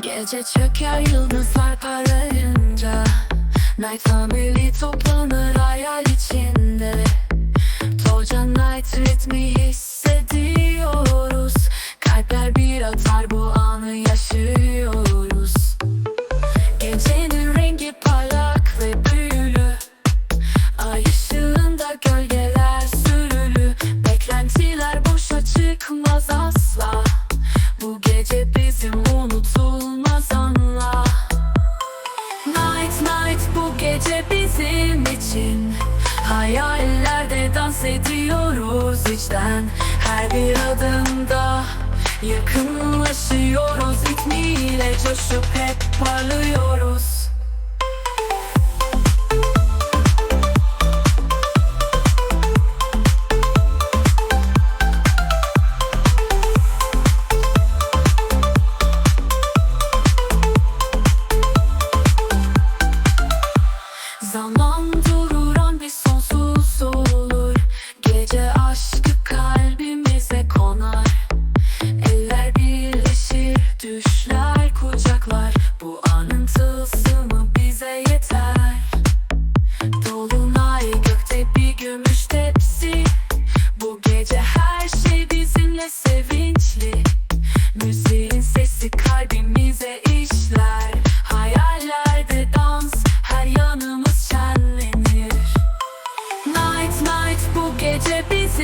Gece çöker yıldızlar parlayınca Night Family toplanır hayal içinde. Toca Night ritmi hissediyoruz Kalpler bir atar bu anı yaşıyoruz. Gecenin rengi parlak ve büyülü Ay ışığında gölgeler sürülü Beklentiler boşa çıkmaz asla Hayallerde dans ediyoruz içten. Her bir adımda yakınlaşıyoruz. Ritmiyle coşup hep parlıyoruz. Zaman durur an bir sonsuz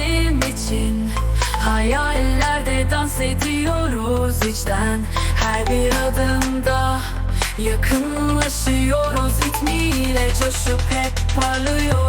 bizim için. Hayallerde dans ediyoruz içten. Her bir adımda yakınlaşıyoruz Ritmiyle coşup hep parlıyoruz